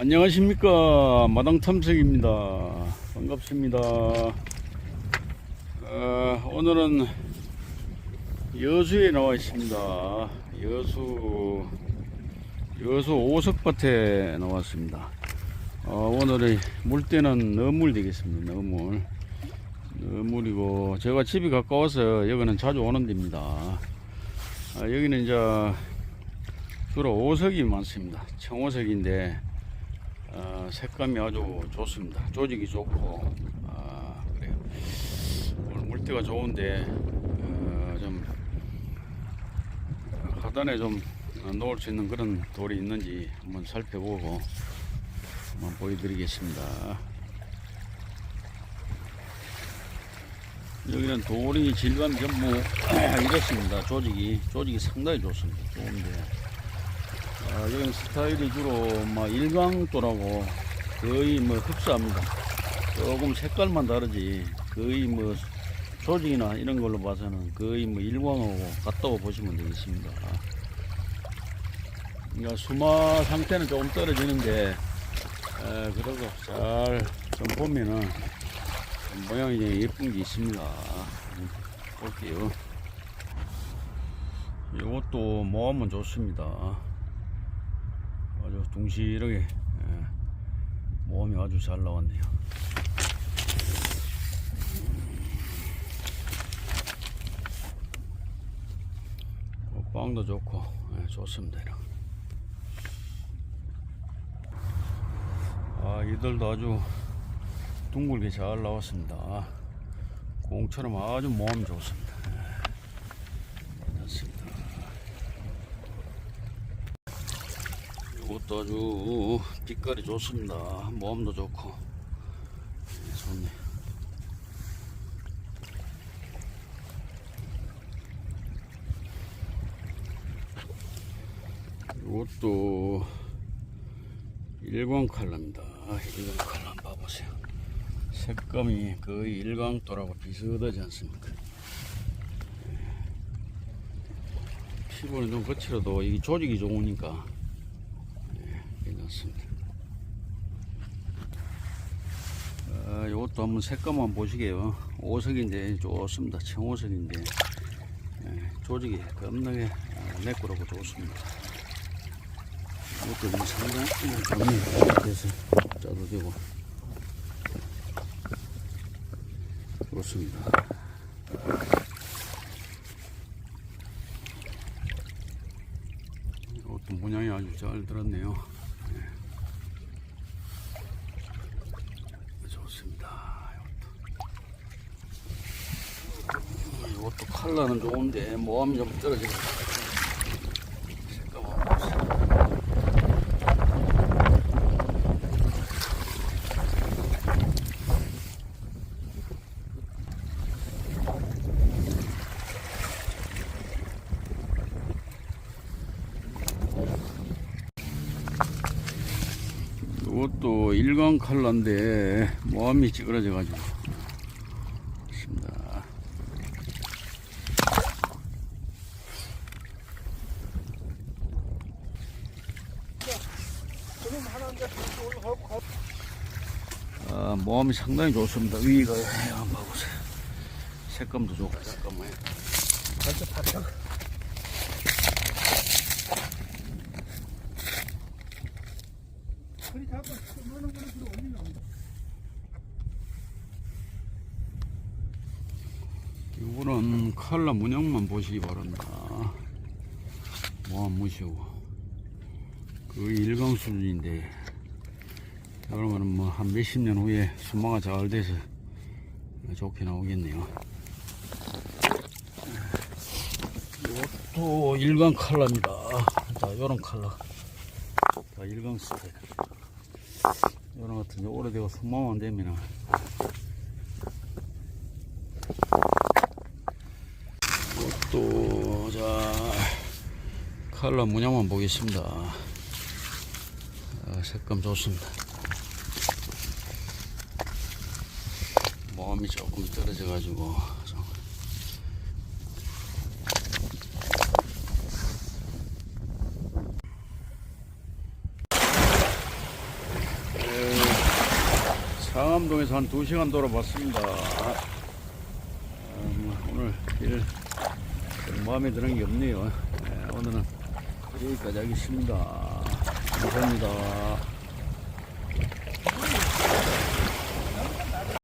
안녕하십니까. 마당 탐색입니다. 반갑습니다. 어, 오늘은 여수에 나와 있습니다. 여수 여수 오석밭에 나왔습니다. 어, 오늘의 물때는 너물 되겠습니다. 너물. 너물이고 제가 집이 가까워서 여기는 자주 오는 데입니다. 아, 여기는 이제 주로 오석이 많습니다. 청오석인데 어, 색감이 아주 좋습니다. 조직이 좋고 아, 그래요. 오늘 물때가 좋은데 어, 좀 하단에 좀 놓을 수 있는 그런 돌이 있는지 한번 살펴보고 한번 보여드리겠습니다. 여기는 돌이 질감이 전부 이렇습니다. 조직이 조직이 상당히 좋습니다. 좋은데 아, 여기는 스타일이 주로 막 일광도라고 거의 뭐 흡사합니다. 조금 색깔만 다르지 거의 뭐 조직이나 이런 걸로 봐서는 거의 뭐 일광하고 같다고 보시면 되겠습니다. 그러니까 수마 상태는 조금 떨어지는데 에, 그래도 잘 좀 보면은 모양이 좀 예쁜 게 있습니다. 음, 볼게요. 이것도 모하면 좋습니다. 아주 둥실하게 예, 모험이 아주 잘 나왔네요. 어, 빵도 좋고 예, 좋습니다. 아 이들도 아주 둥글게 잘 나왔습니다. 공처럼 아주 모험 좋습니다. 예, 괜찮습니다. 이것도 아주 빛깔이 좋습니다. 모험도 좋고 네, 좋네. 이것도 일광 칼라입니다. 일광 칼라 봐보세요. 색감이 거의 일광도라고 비슷하지 않습니까? 네. 피부는 좀 거칠어도 이 조직이 좋으니까 괜찮습니다. 아, 이것도 한번 색감 한번 보시게요. 오색인데 좋습니다. 청오색인데 예, 조직이 겁나게 아, 매끄럽고 좋습니다. 이것도 좀 상당히 좋네요. 그래서 짜도 되고 좋습니다. 이것도 모양이 아주 잘 들었네요. 좋습니다. 이것도. 컬러는 좋은데 모함이 좀 떨어지고. 이것도 일광 칼라인데 모함이 찌그러져 가지고 있습니다. 아, 모함이 상당히 좋습니다. 위가 한번 봐보세요. 색감도 좋고 잠깐만. 이거는 칼라 문양만 보시기 바랍니다. 모함 무시고 거의 일광 수준인데 그러면 뭐 한 몇십 년 후에 수마가 잘 돼서 좋게 나오겠네요. 이것도 일광 칼라입니다. 자, 요런 칼라. 자, 일광 스타일. 요런 같은 게 오래되고 수마만 되면은 또, 자, 칼라 문양만 보겠습니다. 아, 색감 좋습니다. 모함이 조금 떨어져가지고, 좀 상암동에서 한 2시간 돌아봤습니다. 아, 뭐 오늘 일 마음에 드는 게 없네요. 예, 오늘은 여기까지 하겠습니다. 감사합니다.